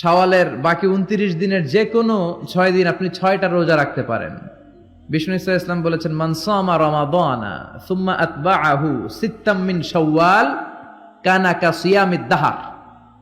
শাওয়ালের বাকি উনত্রিশ দিনের যে কোনো ছয় দিন আপনি ছয়টা রোজা রাখতে পারেন। বিষ্ণু ইসা ইসলাম বলেছেন মানসামা রমাদানা সুম্মা আতবাআহু সিত্তাম মিন শাওয়াল কানা কা সিয়ামিদ দাহার।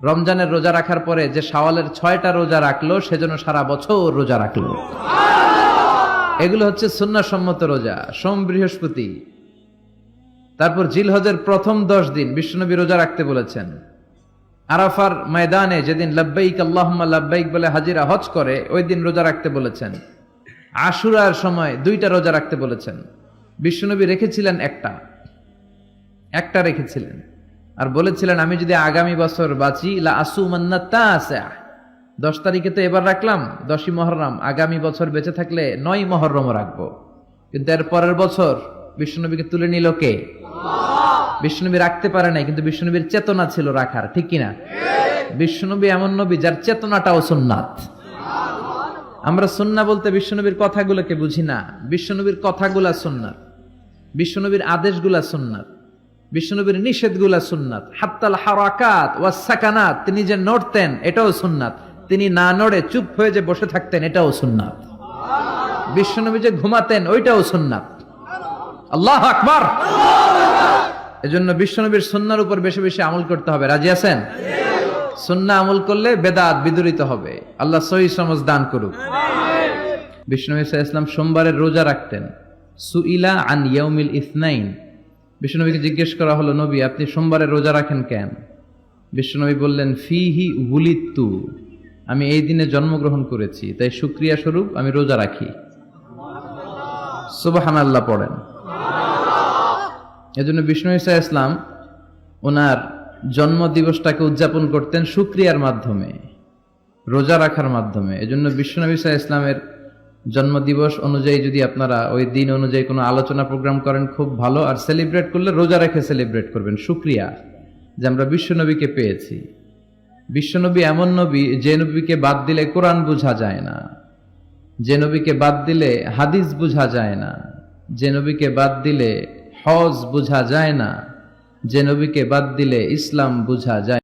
রমজানের রোজা রাখার পরে যে শাওয়ালের ছয়টা রোজা রাখল সেজন্য সারা বছর রোজা রাখল। এগুলো হচ্ছে সুন্নাসম্মত রোজা, সোম বৃহস্পতি। তারপর জিলহজের প্রথম দশ দিন বিশ্বনবী রোজা রাখতে বলেছেন আরাফার ময়দানে যেদিন লাব্বাইক, আল্লাহুম্মা লাব্বাইক বলে হাজিরা হজ করে, ওই দিন রোজা রাখতে বলেছেন। আশুরার সময় দুইটা রোজা রাখতে বলেছেন। বিশ্বনবী রেখেছিলেন একটা। একটা রেখেছিলেন। আর বলেছিলেন, আমি যদি আগামী বছর বাঁচি, লা আসু মান্নাত্তা দশ তারিখে তো এবার রাখলাম, দশই মহরম। আগামী বছর বেঁচে থাকলে নয় মহরমও রাখব। কিন্তু এর পরের বছর বিষ্ণুনবীকে তুলে নিল কে? বিষ্ণুনবী রাখতে পারে নাই, কিন্তু বিষ্ণুনবীর চেতনা ছিল রাখার, ঠিক কিনা? বিষ্ণুনবী এমন নবী যার চেতনাটাও সুন্নাত। আমরা সুন্না বলতে বিশ্বনবীর কথাগুলোকে বুঝি না। বিশ্বনবীর কথাগুলা সুন্নাত বিশ্বনবীর আদেশগুলা সুন্নাত বিশ্বনবীর নিষেধগুলা সুন্নাত। হাত্তাল হারাকাত ওয়া সাকানাত, তিনি যে নড়তেন, এটাও সুন্নাত। তিনি না নড়ে চুপ হয়ে যে বসে থাকতেন, এটাও সুন্নাত। বিশ্বনবী যে ঘুমাতেন, ওইটাও সুন্নাত। আল্লাহ আকবার! এজন্য বিশ্বনবীর সুন্নার উপর বেশি বেশি আমল করতে হবে। রাজি আছেন? সুন্না আমল করলে বেদাত বিদরিত হবে। আল্লাহ সহি সমজ দান করুক। বিষ্ণু ইসা ইসলাম সোমবারের রোজা রাখতেন। সুইলা আন ইয়াউমিল ইসনাইন। বিষ্ণুনবীকে জিজ্ঞেস করা হলো, নবী, আপনি সোমবারের রোজা রাখেন কেন? বিষ্ণুনবী বললেন, ফিহি উলিত্তু। আমি এই দিনে জন্মগ্রহণ করেছি, তাই সুক্রিয়া স্বরূপ আমি রোজা রাখি। সুবাহান আল্লাহ পড়েন। এজন্য বিষ্ণু ইসা ইসলাম ওনার জন্ম দিবসটাকে উদযাপন করতেন সুক্রিয়ার মাধ্যমে, রোজা রাখার মাধ্যমে। এজন্য বিশ্বনবী সাহা ইসলামের জন্মদিবস অনুযায়ী যদি আপনারা ওই দিন অনুযায়ী কোনো আলোচনা প্রোগ্রাম করেন, খুব ভালো। আর সেলিব্রেট করলে রোজা রেখে সেলিব্রেট করবেন, সুক্রিয়া যে আমরা বিশ্বনবীকে পেয়েছি। বিশ্বনবী এমন নবী যে নবীকে বাদ দিলে কোরআন বোঝা যায় না, যে নবীকে বাদ দিলে হাদিস বোঝা যায় না, যে নবীকে বাদ দিলে হজ বোঝা যায় না। যে নবীকে বাদ দিলে ইসলাম বোঝা যায়।